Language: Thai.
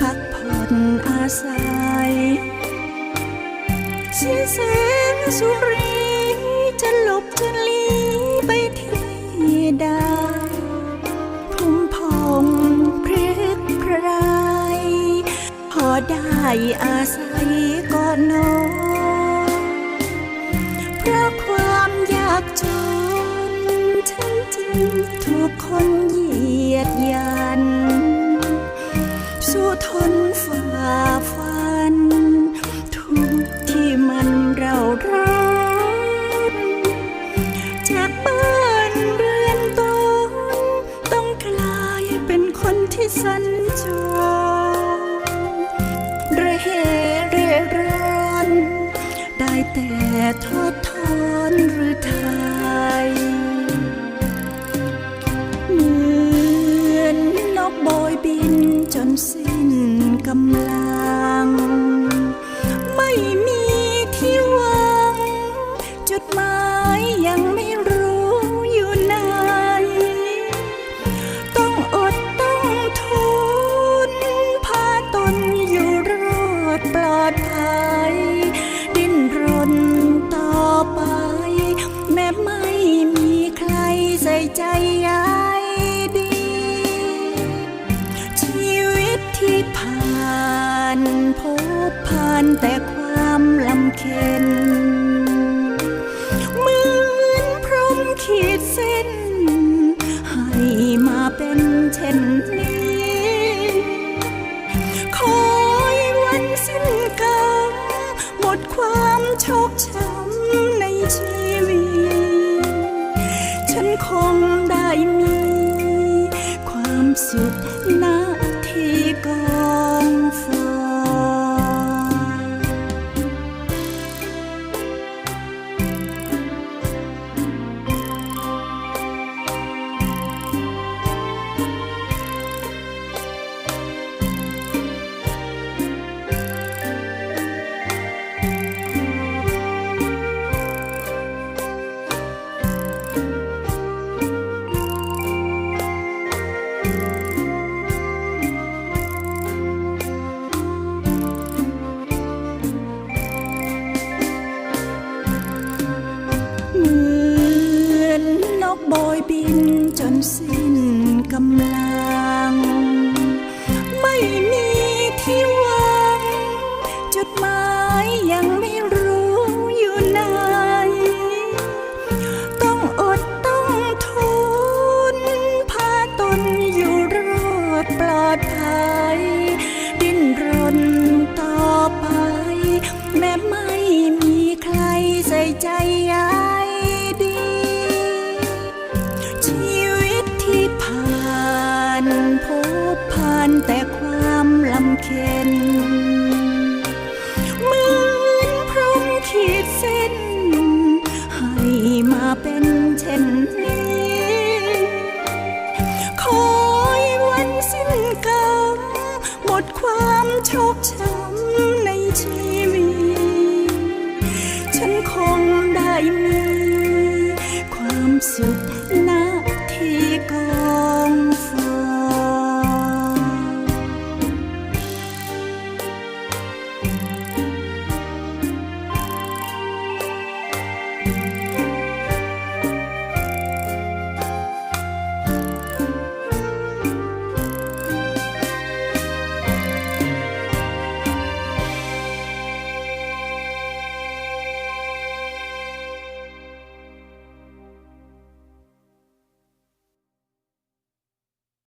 พักผ่อนอาศัยเสียแสงสุรีจะหลบจะลีไปที่ใดพุ่มพองพรึกพรายพอได้อาศัยก่อนนอนเพราะความอยากจนฉันจึงถูกคนเหยียดยัน เหเรรอน ได้แต่ทอดทอนหรือไทยเหมือนนกบอยบินจนสิ้นกำลัง บผ่านแต่ความ โบยบินจนสิ้นกำลัง ไม่มีที่หวัง จุดหมายยังไม่รู้ คอยวันสิ้นกรรมหมดความชกช้ำในชีวิต ฉันคงได้มี ความสุขณที่กองฟ้า